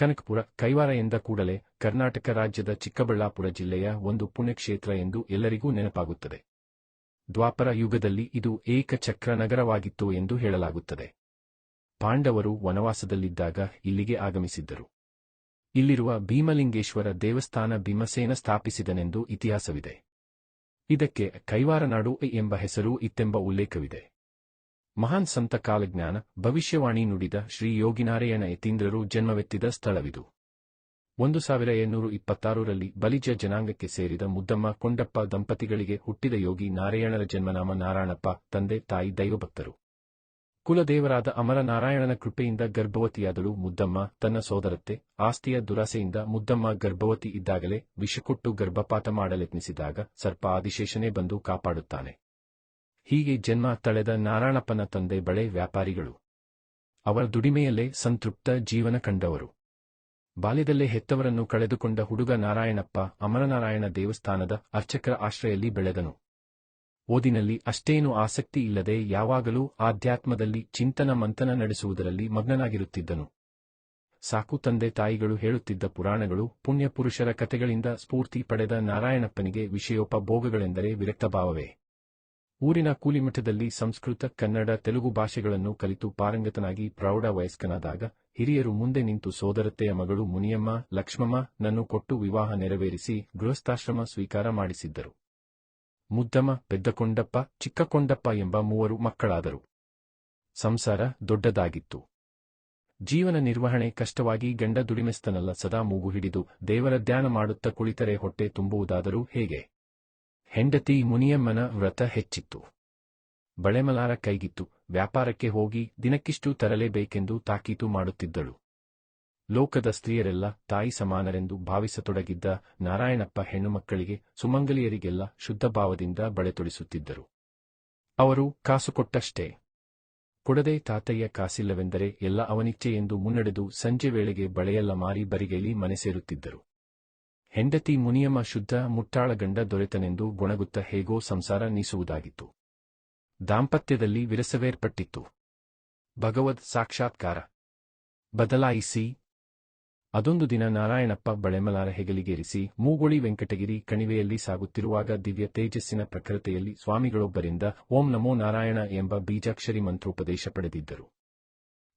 ಕನಕಪುರ, ಕೈವಾರ ಎಂದ ಕೂಡಲೇ ಕರ್ನಾಟಕ ರಾಜ್ಯದ ಚಿಕ್ಕಬಳ್ಳಾಪುರ ಜಿಲ್ಲೆಯ ಒಂದು ಪುಣ್ಯಕ್ಷೇತ್ರ ಎಂದು ಎಲ್ಲರಿಗೂ ನೆನಪಾಗುತ್ತದೆ. ದ್ವಾಪರ ಯುಗದಲ್ಲಿ ಇದು ಏಕಚಕ್ರ ನಗರವಾಗಿತ್ತು ಎಂದು ಹೇಳಲಾಗುತ್ತದೆ. ಪಾಂಡವರು ವನವಾಸದಲ್ಲಿದ್ದಾಗ ಇಲ್ಲಿಗೆ ಆಗಮಿಸಿದ್ದರು. ಇಲ್ಲಿರುವ ಭೀಮಲಿಂಗೇಶ್ವರ ದೇವಸ್ಥಾನ ಭೀಮಸೇನ ಸ್ಥಾಪಿಸಿದನೆಂದು ಇತಿಹಾಸವಿದೆ. ಇದಕ್ಕೆ ಕೈವಾರನಾಡು ಎಂಬ ಹೆಸರು ಇತ್ತೆಂಬ ಉಲ್ಲೇಖವಿದೆ. ಮಹಾನ್ ಸಂತ ಕಾಲಜ್ಞಾನ ಭವಿಷ್ಯವಾಣಿ ನುಡಿದ ಶ್ರೀ ಯೋಗಿನಾರಾಯಣ ಯತೀಂದ್ರರು ಜನ್ಮವೆತ್ತಿದ ಸ್ಥಳವಿದು. ಒಂದು ಸಾವಿರ ಏಳ್ನೂರು ಇಪ್ಪತ್ತಾರರಲ್ಲಿ ಬಲಿಜ ಜನಾಂಗಕ್ಕೆ ಸೇರಿದ ಮುದ್ದಮ್ಮ ಕೊಂಡಪ್ಪ ದಂಪತಿಗಳಿಗೆ ಹುಟ್ಟಿದ ಯೋಗಿ ನಾರಾಯಣರ ಜನ್ಮನಾಮ ನಾರಾಯಣಪ್ಪ, ತಂದೆ, ತಾಯಿ, ದೈವಭಕ್ತರು. ಕುಲದೇವರಾದ ಅಮರನಾರಾಯಣನ ಕೃಪೆಯಿಂದ ಗರ್ಭವತಿಯಾದಳು ಮುದ್ದಮ್ಮ, ತನ್ನ ಸೋದರತ್ತೆ, ಆಸ್ತಿಯ ದುರಾಸೆಯಿಂದ ಮುದ್ದಮ್ಮ ಗರ್ಭವತಿ ಇದ್ದಾಗಲೇ ವಿಷಕೊಟ್ಟು ಗರ್ಭಪಾತ ಮಾಡಲೆತ್ನಿಸಿದಾಗ ಸರ್ಪ ಆದಿಶೇಷನೇ ಬಂದು ಕಾಪಾಡುತ್ತಾನೆ. ಹೀಗೆ ಜನ್ಮ ತಳೆದ ನಾರಾಯಣಪ್ಪನ ತಂದೆ ಬಳೆ ವ್ಯಾಪಾರಿಗಳು. ಅವರ ದುಡಿಮೆಯಲ್ಲೇ ಸಂತೃಪ್ತ ಜೀವನ ಕಂಡವರು. ಬಾಲ್ಯದಲ್ಲೇ ಹೆತ್ತವರನ್ನು ಕಳೆದುಕೊಂಡ ಹುಡುಗ ನಾರಾಯಣಪ್ಪ ಅಮರನಾರಾಯಣ ದೇವಸ್ಥಾನದ ಅರ್ಚಕರ ಆಶ್ರಯಲ್ಲಿ ಬೆಳೆದನು. ಓದಿನಲ್ಲಿ ಅಷ್ಟೇನೂ ಆಸಕ್ತಿ ಇಲ್ಲದೆ ಯಾವಾಗಲೂ ಆಧ್ಯಾತ್ಮದಲ್ಲಿ ಚಿಂತನ ಮಂಥನ ನಡೆಸುವುದರಲ್ಲಿ ಮಗ್ನನಾಗಿರುತ್ತಿದ್ದನು. ಸಾಕು ತಂದೆ ತಾಯಿಗಳು ಹೇಳುತ್ತಿದ್ದ ಪುರಾಣಗಳು ಪುಣ್ಯಪುರುಷರ ಕಥೆಗಳಿಂದ ಸ್ಫೂರ್ತಿ ಪಡೆದ ನಾರಾಯಣಪ್ಪನಿಗೆ ವಿಷಯೋಪಭೋಗಗಳೆಂದರೆ ವಿರಕ್ತಭಾವವೇ. ಊರಿನ ಕೂಲಿಮಠದಲ್ಲಿ ಸಂಸ್ಕೃತ, ಕನ್ನಡ, ತೆಲುಗು ಭಾಷೆಗಳನ್ನು ಕಲಿತು ಪಾರಂಗತನಾಗಿ ಪ್ರೌಢ ವಯಸ್ಕನಾದಾಗ ಹಿರಿಯರು ಮುಂದೆ ನಿಂತು ಸೋದರತ್ತೆಯ ಮಗಳು ಮುನಿಯಮ್ಮ, ಲಕ್ಷ್ಮಮ್ಮ ನನ್ನು ಕೊಟ್ಟು ವಿವಾಹ ನೆರವೇರಿಸಿ ಗೃಹಸ್ಥಾಶ್ರಮ ಸ್ವೀಕಾರ ಮಾಡಿಸಿದ್ದರು. ಮುದ್ದಮ್ಮ, ಪೆದ್ದಕೊಂಡಪ್ಪ, ಚಿಕ್ಕಕೊಂಡಪ್ಪ ಎಂಬ ಮೂವರು ಮಕ್ಕಳಾದರು. ಸಂಸಾರ ದೊಡ್ಡದಾಗಿತ್ತು. ಜೀವನ ನಿರ್ವಹಣೆ ಕಷ್ಟವಾಗಿ ಗಂಡ ದುಡಿಮೆಸ್ತನಲ್ಲ ಸದಾ ಮೂಗು ಹಿಡಿದು ದೇವರ ಧ್ಯಾನ ಮಾಡುತ್ತಾ ಕುಳಿತರೆ ಹೊಟ್ಟೆ ತುಂಬುವುದಾದರೂ ಹೇಗೆ? ಹೆಂಡತಿ ಮುನಿಯಮ್ಮನ ವ್ರತ ಹೆಚ್ಚಿತ್ತು. ಬಳೆಮಲಾರ ಕೈಗಿತ್ತು, ವ್ಯಾಪಾರಕ್ಕೆ ಹೋಗಿ ದಿನಕ್ಕಿಷ್ಟು ತರಲೇಬೇಕೆಂದು ತಾಕೀತು ಮಾಡುತ್ತಿದ್ದಳು. ಲೋಕದ ಸ್ತ್ರೀಯರೆಲ್ಲ ತಾಯಿ ಸಮಾನರೆಂದು ಭಾವಿಸತೊಡಗಿದ್ದ ನಾರಾಯಣಪ್ಪ ಹೆಣ್ಣುಮಕ್ಕಳಿಗೆ ಸುಮಂಗಲಿಯರಿಗೆಲ್ಲ ಶುದ್ಧ ಭಾವದಿಂದ ಬಳೆ ತೊಡಿಸುತ್ತಿದ್ದರು. ಅವರು ಕಾಸು ಕೊಟ್ಟಷ್ಟೇ. ಕೊಡದೆ ತಾತಯ್ಯ ಕಾಸಿಲ್ಲವೆಂದರೆ ಎಲ್ಲ ಅವನಿಚ್ಛೆ ಎಂದು ಮುನ್ನಡೆದು ಸಂಜೆ ವೇಳೆಗೆ ಬಳೆಯೆಲ್ಲ ಮಾರಿ ಬರಿಗೈಲಿ ಮನೆ ಸೇರುತ್ತಿದ್ದರು. ಹೆಂಡತಿ ಮುನಿಯಮ್ಮ ಶುದ್ಧ ಮುಟ್ಟಾಳ ಗಂಡ ದೊರೆತನೆಂದು ಗೊಣಗುತ್ತ ಹೇಗೋ ಸಂಸಾರ ನೀಸುವುದಾಗಿತ್ತು. ದಾಂಪತ್ಯದಲ್ಲಿ ವಿರಸವೇರ್ಪಟ್ಟಿತ್ತು. ಭಗವದ್ ಸಾಕ್ಷಾತ್ಕಾರ. ಬದಲಾಯಿಸಿ. ಅದೊಂದು ದಿನ ನಾರಾಯಣಪ್ಪ ಬಳೆಮಲಾರ ಹೆಗಲಿಗೇರಿಸಿ ಮೂಗುಳಿ ವೆಂಕಟಗಿರಿ ಕಣಿವೆಯಲ್ಲಿ ಸಾಗುತ್ತಿರುವಾಗ ದಿವ್ಯ ತೇಜಸ್ಸಿನ ಪ್ರಖರತೆಯಲ್ಲಿ ಸ್ವಾಮಿಗಳೊಬ್ಬರಿಂದ ಓಂ ನಮೋ ನಾರಾಯಣ ಎಂಬ ಬೀಜಾಕ್ಷರಿ ಮಂತ್ರೋಪದೇಶ ಪಡೆದಿದ್ದರು.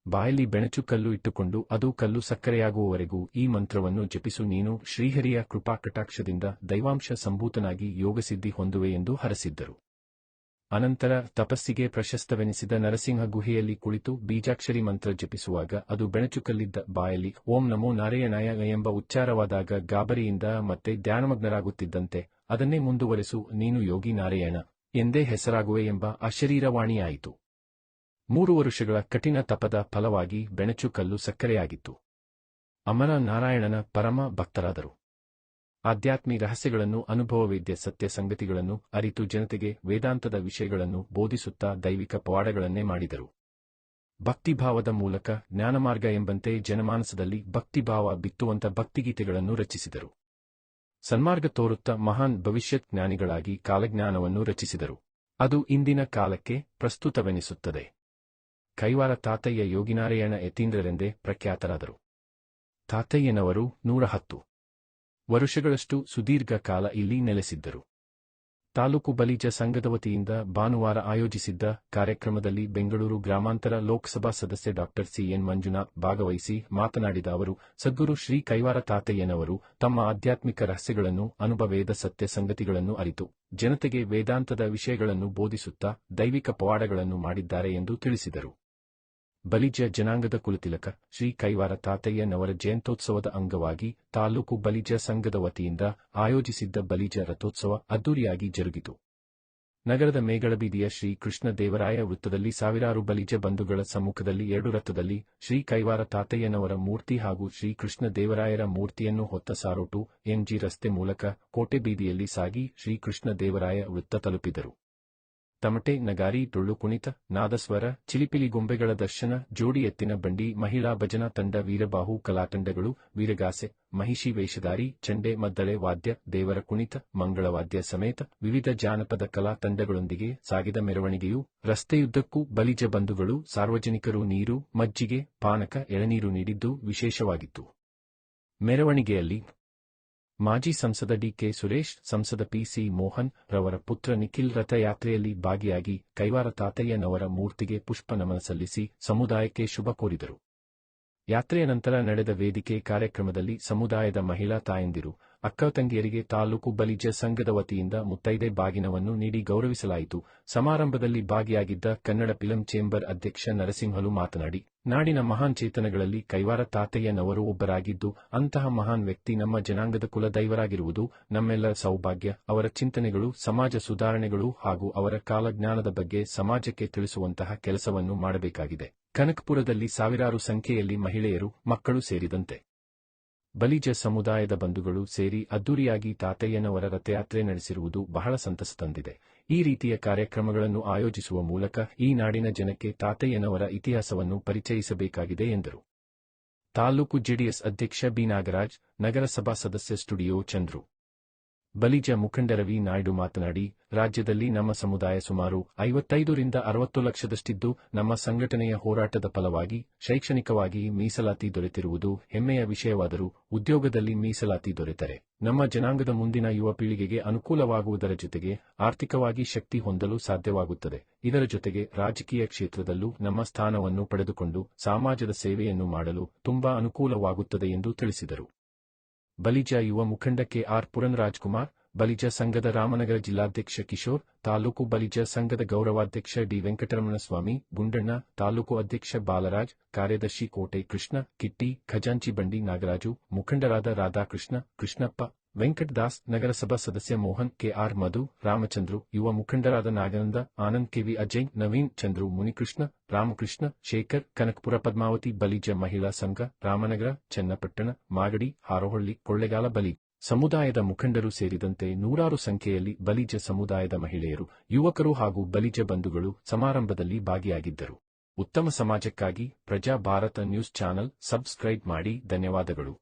ಬಾಯಲ್ಲಿ ಬೆಣಚು ಕಲ್ಲು ಇಟ್ಟುಕೊಂಡು ಅದು ಕಲ್ಲು ಸಕ್ಕರೆಯಾಗುವವರೆಗೂ ಈ ಮಂತ್ರವನ್ನು ಜಪಿಸು ನೀನು ಶ್ರೀಹರಿಯ ಕೃಪಾಕಟಾಕ್ಷದಿಂದ ದೈವಾಂಶ ಸಂಭೂತನಾಗಿ ಯೋಗಸಿದ್ಧಿ ಹೊಂದುವೆ ಎಂದು ಹರಸಿದ್ದರು. ಅನಂತರ ತಪಸ್ಸಿಗೆ ಪ್ರಶಸ್ತವೆನಿಸಿದ ನರಸಿಂಹ ಗುಹೆಯಲ್ಲಿ ಕುಳಿತು ಬೀಜಾಕ್ಷರಿ ಮಂತ್ರ ಜಪಿಸುವಾಗ ಅದು ಬೆಣಚುಕಲ್ಲಿದ್ದ ಬಾಯಲ್ಲಿ ಓಂ ನಮೋ ನಾರಾಯಣಾಯ ಎಂಬ ಉಚ್ಚಾರವಾದಾಗ ಗಾಬರಿಯಿಂದ ಮತ್ತೆ ಧ್ಯಾನಮಗ್ನರಾಗುತ್ತಿದ್ದಂತೆ ಅದನ್ನೇ ಮುಂದುವರೆಸು ನೀನು ಯೋಗಿ ನಾರಾಯಣ ಎಂದೇ ಹೆಸರಾಗುವೆ ಎಂಬ ಅಶರೀರವಾಣಿಯಾಯಿತು. ಮೂರು ವರುಷಗಳ ಕಠಿಣ ತಪದ ಫಲವಾಗಿ ಬೆಣಚು ಕಲ್ಲು ಸಕ್ಕರೆಯಾಗಿತ್ತು. ಅಮರ ನಾರಾಯಣನ ಪರಮ ಭಕ್ತರಾದರು. ಆಧ್ಯಾತ್ಮಿ ರಹಸ್ಯಗಳನ್ನು ಅನುಭವವೇದ್ಯ ಸತ್ಯ ಸಂಗತಿಗಳನ್ನು ಅರಿತು ಜನತೆಗೆ ವೇದಾಂತದ ವಿಷಯಗಳನ್ನು ಬೋಧಿಸುತ್ತಾ ದೈವಿಕ ಪವಾಡಗಳನ್ನೇ ಮಾಡಿದರು. ಭಕ್ತಿಭಾವದ ಮೂಲಕ ಜ್ಞಾನಮಾರ್ಗ ಎಂಬಂತೆ ಜನಮಾನಸದಲ್ಲಿ ಭಕ್ತಿಭಾವ ಬಿತ್ತುವಂತ ಭಕ್ತಿಗೀತೆಗಳನ್ನು ರಚಿಸಿದರು. ಸನ್ಮಾರ್ಗ ತೋರುತ್ತಾ ಮಹಾನ್ ಭವಿಷ್ಯತ್ ಜ್ಞಾನಿಗಳಾಗಿ ಕಾಲಜ್ಞಾನವನ್ನು ರಚಿಸಿದರು. ಅದು ಇಂದಿನ ಕಾಲಕ್ಕೆ ಪ್ರಸ್ತುತವೆನಿಸುತ್ತದೆ. ಕೈವಾರ ತಾತಯ್ಯ ಯೋಗಿನಾರಾಯಣ ಯತೀಂದ್ರರೆಂದೇ ಪ್ರಖ್ಯಾತರಾದರು. ತಾತಯ್ಯನವರು ನೂರ ಹತ್ತು. ವರುಷಗಳಷ್ಟು ಸುದೀರ್ಘ ಕಾಲ ಇಲ್ಲಿ ನೆಲೆಸಿದ್ದರು. ತಾಲೂಕು ಬಲಿಜ ಸಂಘದ ವತಿಯಿಂದ ಭಾನುವಾರ ಆಯೋಜಿಸಿದ್ದ ಕಾರ್ಯಕ್ರಮದಲ್ಲಿ ಬೆಂಗಳೂರು ಗ್ರಾಮಾಂತರ ಲೋಕಸಭಾ ಸದಸ್ಯ ಡಾ ಸಿಎನ್ ಮಂಜುನಾಥ್ ಭಾಗವಹಿಸಿ ಮಾತನಾಡಿದ ಅವರು, ಸದ್ಗುರು ಶ್ರೀ ಕೈವಾರ ತಾತಯ್ಯನವರು ತಮ್ಮ ಆಧ್ಯಾತ್ಮಿಕ ರಹಸ್ಯಗಳನ್ನು, ಅನುಭವೇದ ಸತ್ಯ ಸಂಗತಿಗಳನ್ನು ಅರಿತು, ಜನತೆಗೆ ವೇದಾಂತದ ವಿಷಯಗಳನ್ನು ಬೋಧಿಸುತ್ತಾ ದೈವಿಕ ಪವಾಡಗಳನ್ನು ಮಾಡಿದ್ದಾರೆ ಎಂದು ತಿಳಿಸಿದರು. ಬಲಿಜ ಜನಾಂಗದ ಕುಲತಿಲಕ ಶ್ರೀ ಕೈವಾರ ತಾತಯ್ಯನವರ ಜಯಂತ್ಯೋತ್ಸವದ ಅಂಗವಾಗಿ ತಾಲೂಕು ಬಲಿಜ ಸಂಘದ ವತಿಯಿಂದ ಆಯೋಜಿಸಿದ್ದ ಬಲಿಜ ರಥೋತ್ಸವ ಅದ್ದೂರಿಯಾಗಿ ಜರುಗಿತು. ನಗರದ ಮೇಗಳಬೀದಿಯ ಶ್ರೀ ಕೃಷ್ಣ ದೇವರಾಯ ವೃತ್ತದಲ್ಲಿ ಸಾವಿರಾರು ಬಲಿಜ ಬಂಧುಗಳ ಸಮ್ಮುಖದಲ್ಲಿ ಎರಡು ರಥದಲ್ಲಿ ಶ್ರೀ ಕೈವಾರ ತಾತಯ್ಯನವರ ಮೂರ್ತಿ ಹಾಗೂ ಶ್ರೀ ಕೃಷ್ಣ ದೇವರಾಯರ ಮೂರ್ತಿಯನ್ನು ಹೊತ್ತ ಸಾರೋಟು ಎಂಜಿ ರಸ್ತೆ ಮೂಲಕ ಕೋಟೆ ಬೀದಿಯಲ್ಲಿ ಸಾಗಿ ಶ್ರೀ ಕೃಷ್ಣ ದೇವರಾಯ ವೃತ್ತ ತಲುಪಿದರು. ತಮಟೆ, ನಗಾರಿ ಡೊಳ್ಳು ಕುಣಿತ, ನಾದಸ್ವರ, ಚಿಲಿಪಿಲಿ ಗೊಂಬೆಗಳ ದರ್ಶನ, ಜೋಡಿ ಎತ್ತಿನ ಬಂಡಿ, ಮಹಿಳಾ ಭಜನಾ ತಂಡ, ವೀರಬಾಹು ಕಲಾತಂಡಗಳು ವೀರಗಾಸೆ, ಮಹಿಷಿ ವೇಷಧಾರಿ, ಚಂಡೆ, ಮದ್ದಳೆ ವಾದ್ಯ, ದೇವರ ಕುಣಿತ ಮಂಗಳವಾದ್ಯ ಸಮೇತ ವಿವಿಧ ಜಾನಪದ ಕಲಾ ತಂಡಗಳೊಂದಿಗೆ ಸಾಗಿದ ಮೆರವಣಿಗೆಯು ರಸ್ತೆಯುದ್ದಕ್ಕೂ ಬಲಿಜ ಬಂಧುಗಳು, ಸಾರ್ವಜನಿಕರು ನೀರು, ಮಜ್ಜಿಗೆ, ಪಾನಕ, ಎಳನೀರು ನೀಡಿದ್ದು ವಿಶೇಷವಾಗಿತ್ತು. ಮೆರವಣಿಗೆಯಲ್ಲಿ ಮಾಜಿ ಸಂಸದ ಡಿಕೆ ಸುರೇಶ್, ಸಂಸದ ಪಿಸಿ ಮೋಹನ್ ರವರ ಪುತ್ರ ನಿಖಿಲ್ ರಥಯಾತ್ರೆಯಲ್ಲಿ ಭಾಗಿಯಾಗಿ ಕೈವಾರ ತಾತಯ್ಯನವರ ಮೂರ್ತಿಗೆ ಪುಷ್ಪ ನಮನ ಸಲ್ಲಿಸಿ ಸಮುದಾಯಕ್ಕೆ ಶುಭ ಕೋರಿದರು. ಯಾತ್ರೆಯ ನಂತರ ನಡೆದ ವೇದಿಕೆ ಕಾರ್ಯಕ್ರಮದಲ್ಲಿ ಸಮುದಾಯದ ಮಹಿಳಾ ತಾಯಂದಿರು ಅಕ್ಕ ತಂಗಿಯರಿಗೆ ತಾಲೂಕು ಬಲಿಜ ಸಂಘದ ವತಿಯಿಂದ ಮುತ್ತೈದೆ ಬಾಗಿನವನ್ನು ನೀಡಿ ಗೌರವಿಸಲಾಯಿತು. ಸಮಾರಂಭದಲ್ಲಿ ಭಾಗಿಯಾಗಿದ್ದ ಕನ್ನಡ ಫಿಲಂ ಚೇಂಬರ್ ಅಧ್ಯಕ್ಷ ನರಸಿಂಹಲು ಮಾತನಾಡಿ, ನಾಡಿನ ಮಹಾನ್ ಚೇತನಗಳಲ್ಲಿ ಕೈವಾರ ತಾತಯ್ಯನವರು ಒಬ್ಬರಾಗಿದ್ದು, ಅಂತಹ ಮಹಾನ್ ವ್ಯಕ್ತಿ ನಮ್ಮ ಜನಾಂಗದ ಕುಲದೈವರಾಗಿರುವುದು ನಮ್ಮೆಲ್ಲರ ಸೌಭಾಗ್ಯ, ಅವರ ಚಿಂತನೆಗಳು, ಸಮಾಜ ಸುಧಾರಣೆಗಳು ಹಾಗೂ ಅವರ ಕಾಲಜ್ಞಾನದ ಬಗ್ಗೆ ಸಮಾಜಕ್ಕೆ ತಿಳಿಸುವಂತಹ ಕೆಲಸವನ್ನು ಮಾಡಬೇಕಾಗಿದೆ. ಕನಕಪುರದಲ್ಲಿ ಸಾವಿರಾರು ಸಂಖ್ಯೆಯಲ್ಲಿ ಮಹಿಳೆಯರು, ಮಕ್ಕಳು ಸೇರಿದಂತೆ. ಬಲಿಜ ಸಮುದಾಯದ ಬಂಧುಗಳು ಸೇರಿ ಅದ್ದೂರಿಯಾಗಿ ತಾತಯ್ಯನವರ ರಥಯಾತ್ರೆ ನಡೆಸಿರುವುದು ಬಹಳ ಸಂತಸ ತಂದಿದೆ. ಈ ರೀತಿಯ ಕಾರ್ಯಕ್ರಮಗಳನ್ನು ಆಯೋಜಿಸುವ ಮೂಲಕ ಈ ನಾಡಿನ ಜನಕ್ಕೆ ತಾತಯ್ಯನವರ ಇತಿಹಾಸವನ್ನು ಪರಿಚಯಿಸಬೇಕಾಗಿದೆ ಎಂದರು. ತಾಲೂಕು ಜೆಡಿಎಸ್ ಅಧ್ಯಕ್ಷ ಬಿ ನಾಗರಾಜ್, ನಗರಸಭಾ ಸದಸ್ಯ ಸ್ಟುಡಿಯೋ ಚಂದ್ರು. ಬಲಿಜ ಮುಖಂಡ ರವಿ ನಾಯ್ಡು ಮಾತನಾಡಿ, ರಾಜ್ಯದಲ್ಲಿ ನಮ್ಮ ಸಮುದಾಯ ಸುಮಾರು ಐವತ್ತೈದರಿಂದ ಅರವತ್ತು ಲಕ್ಷದಷ್ಟಿದ್ದು ನಮ್ಮ ಸಂಘಟನೆಯ ಹೋರಾಟದ ಫಲವಾಗಿ ಶೈಕ್ಷಣಿಕವಾಗಿ ಮೀಸಲಾತಿ ದೊರೆತಿರುವುದು ಹೆಮ್ಮೆಯ ವಿಷಯವಾದರೂ ಉದ್ಯೋಗದಲ್ಲಿ ಮೀಸಲಾತಿ ದೊರೆತರೆ. ನಮ್ಮ ಜನಾಂಗದ ಮುಂದಿನ ಯುವ ಪೀಳಿಗೆಗೆ ಅನುಕೂಲವಾಗುವುದರ ಜೊತೆಗೆ ಆರ್ಥಿಕವಾಗಿ ಶಕ್ತಿ ಹೊಂದಲು ಸಾಧ್ಯವಾಗುತ್ತದೆ. ಇದರ ಜೊತೆಗೆ ರಾಜಕೀಯ ಕ್ಷೇತ್ರದಲ್ಲೂ ನಮ್ಮ ಸ್ಥಾನವನ್ನು ಪಡೆದುಕೊಂಡು ಸಮಾಜದ ಸೇವೆಯನ್ನು ಮಾಡಲು ತುಂಬಾ ಅನುಕೂಲವಾಗುತ್ತದೆ ಎಂದು ತಿಳಿಸಿದರು. ಬಲಿಜ ಯುವ ಮುಖಂಡ ಕೆಆರ್ ಪುರನ್ರಾಜ್ಕುಮಾರ್, ಬಲಿಜ ಸಂಘದ ರಾಮನಗರ ಜಿಲ್ಲಾಧ್ಯಕ್ಷ ಕಿಶೋರ್, ತಾಲೂಕು ಬಲಿಜ ಸಂಘದ ಗೌರವಾಧ್ಯಕ್ಷ ಡಿ. ವೆಂಕಟರಮಣಸ್ವಾಮಿ, ಗುಂಡಣ್ಣ, ತಾಲೂಕು ಅಧ್ಯಕ್ಷ ಬಾಲರಾಜ್, ಕಾರ್ಯದರ್ಶಿ ಕೋಟೆ ಕೃಷ್ಣ, ಕಿಟ್ಟಿ, ಖಜಾಂಚಿ ಬಂಡಿ ನಾಗರಾಜು, ಮುಖಂಡರಾದ ರಾಧಾಕೃಷ್ಣ, ಕೃಷ್ಣಪ್ಪ ವೆಂಕಟದಾಸ್ ನಗರಸಭಾ ಸದಸ್ಯ ಮೋಹನ್ ಕೆಆರ್ ಮಧು, ರಾಮಚಂದ್ರು, ಯುವ ಮುಖಂಡರಾದ ನಾಗಾನಂದ, ಆನಂದ್ ಕೆವಿ ಅಜಯ್, ನವೀನ್ ಚಂದ್ರು, ಮುನಿಕೃಷ್ಣ, ರಾಮಕೃಷ್ಣ, ಶೇಖರ್, ಕನಕಪುರ ಪದ್ಮಾವತಿ, ಬಲಿಜ ಮಹಿಳಾ ಸಂಘ, ರಾಮನಗರ, ಚನ್ನಪಟ್ಟಣ, ಮಾಗಡಿ, ಹಾರೋಹಳ್ಳಿ, ಕೊಳ್ಳೆಗಾಲ, ಬಲಿ. ಸಮುದಾಯದ ಮುಖಂಡರು ಸೇರಿದಂತೆ ನೂರಾರು ಸಂಖ್ಯೆಯಲ್ಲಿ ಬಲಿಜ ಸಮುದಾಯದ ಮಹಿಳೆಯರು, ಯುವಕರು ಹಾಗೂ ಬಲಿಜ ಬಂಧುಗಳು ಸಮಾರಂಭದಲ್ಲಿ ಭಾಗಿಯಾಗಿದ್ದರು. ಉತ್ತಮ ಸಮಾಜಕ್ಕಾಗಿ ಪ್ರಜಾ ಭಾರತ ನ್ಯೂಸ್ ಚಾನೆಲ್ ಸಬ್ಸ್ಕ್ರೈಬ್ ಮಾಡಿ, ಧನ್ಯವಾದಗಳು.